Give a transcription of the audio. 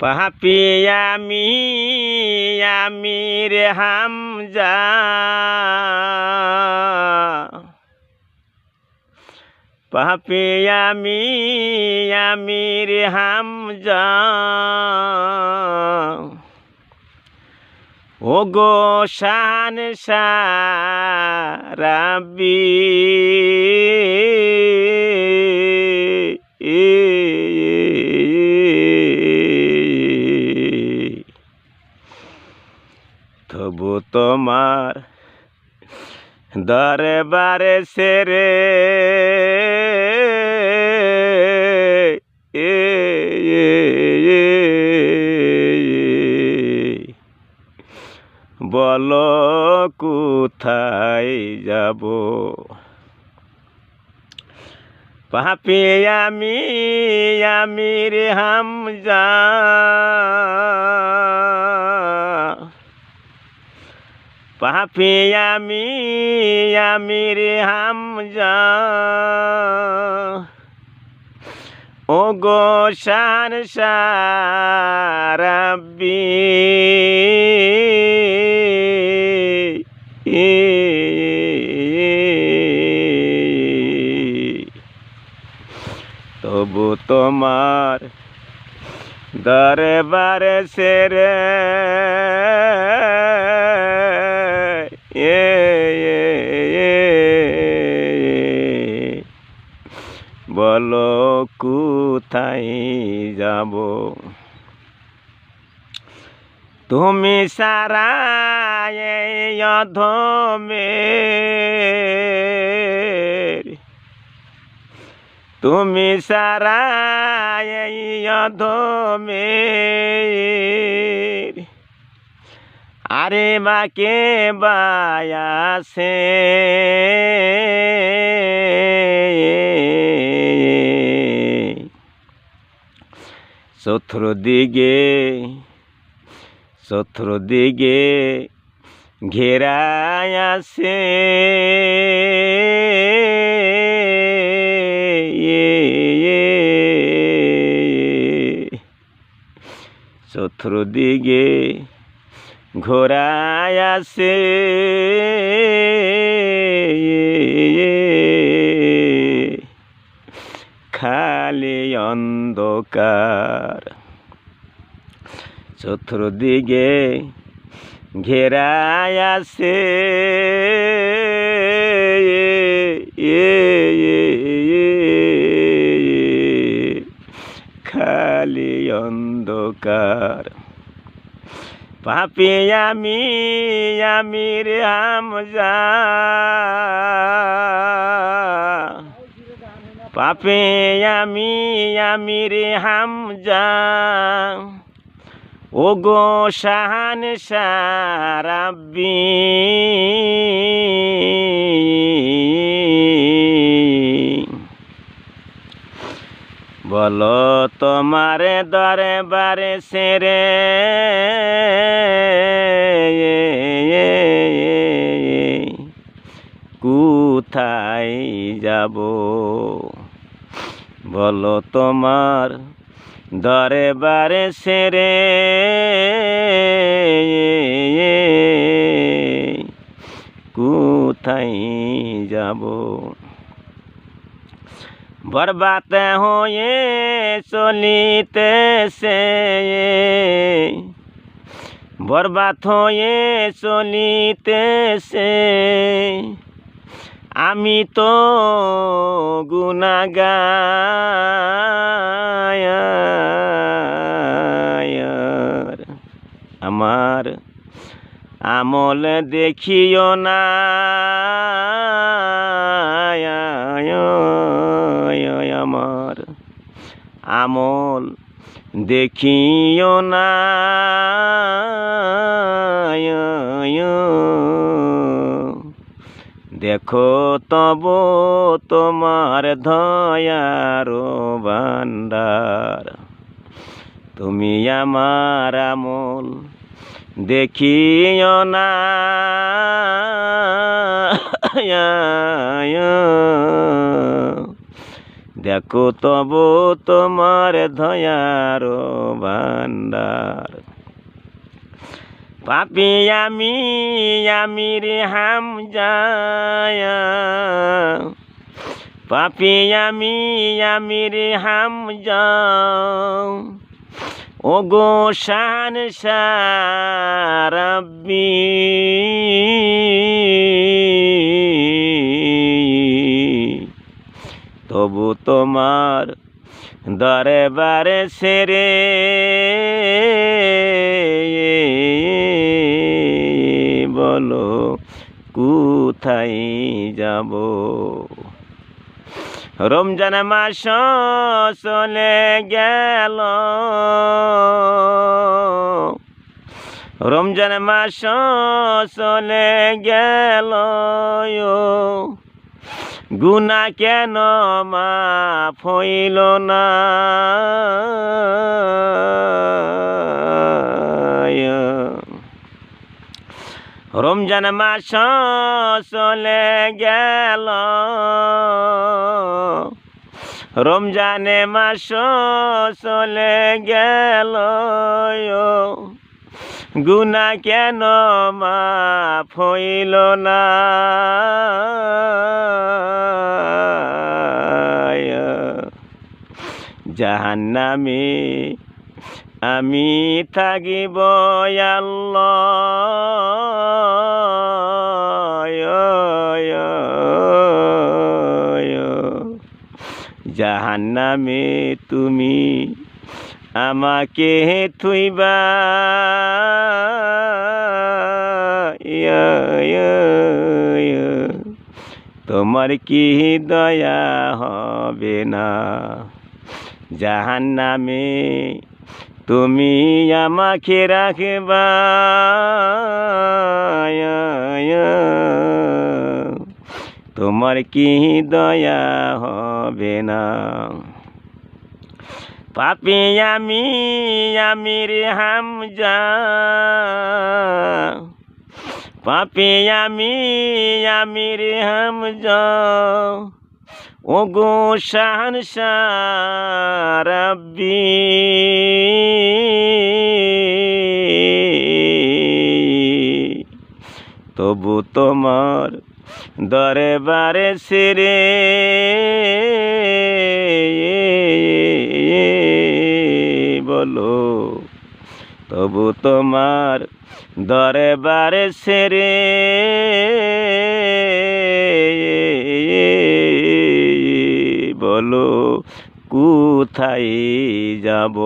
পাপি আমি রে হামজা। পাপি আমি রে হামজা। ও গো শান সারাবি তবু তোমার দরবারে সেরে। বলো কোথায় যাব পাপি আমি আমি রে হামজা পাপি আমি আমি রে হামজা। ও গো শান সারাবি তবু তোমার দরবারে সেরে কোথায় যাব? তুমি সারা এই অধমের তুমি সারা এই অধমের আরে বাকে বায়াসে। চতুর্দিকে চতুর্দিকে ঘেরায় আছে। চতুর্দিকে ঘোরায় আছে। খালি অন্ধকার চতুর্দিকে ঘেরায় আছে। খালি অন্ধকার পাপি আমি আমি রে হামজা। পাপে আমি আমি রে হামজা। ও গো শাহান সারাবি বলো তোমারে দরে বারে সেরে। কোথায় যাব? বলো তোমার দরে বারে সেরে। কোথায় যাব? বরবাদ হয়ে চলিতে সে বরবাদ হয়ে চলিতেছে। আমি তো গুনাগায়ার আমার আমল দেখিও না। আমার আমল দেখিও না। দেখো তব তোমার ধয়ার ভান্ডার তুমি আমার আমল দেখিও না। দেখো তবু তোমার ধয়ার ভান্ডার পাপি আমি আমি রে হাম যায় পাপি আমি আমি রে হাম যাও। ও গো শান সারাব্বি তবু তোমার দরে বারে সেরে কোথায় যাব? রমজান মাস চলে গেল। রমজান মাস চলে গেল গুনা কেন মা ফইল না? রমজান মাস চলে গেল। রমজানে মাস চলে গেল গুনা কেন মা ফইল না? জাহান্নামে আমি থাকিব জাহান্নামে তুমি আমাকে থুইবা। তোমার কি দয়া হবে না জাহান নামে তুমি আমাকে রাখবা। তোমার কি দয়া হবে না? পাপি আমি আমি রে হামজা। পাপি আমি আমি রে হামজা। ও গো শাহন সারাব্বি তবু তোমার দরবারে সেরে বলো তবু তোমার দরবারে সেরে বলো কোথায় যাব?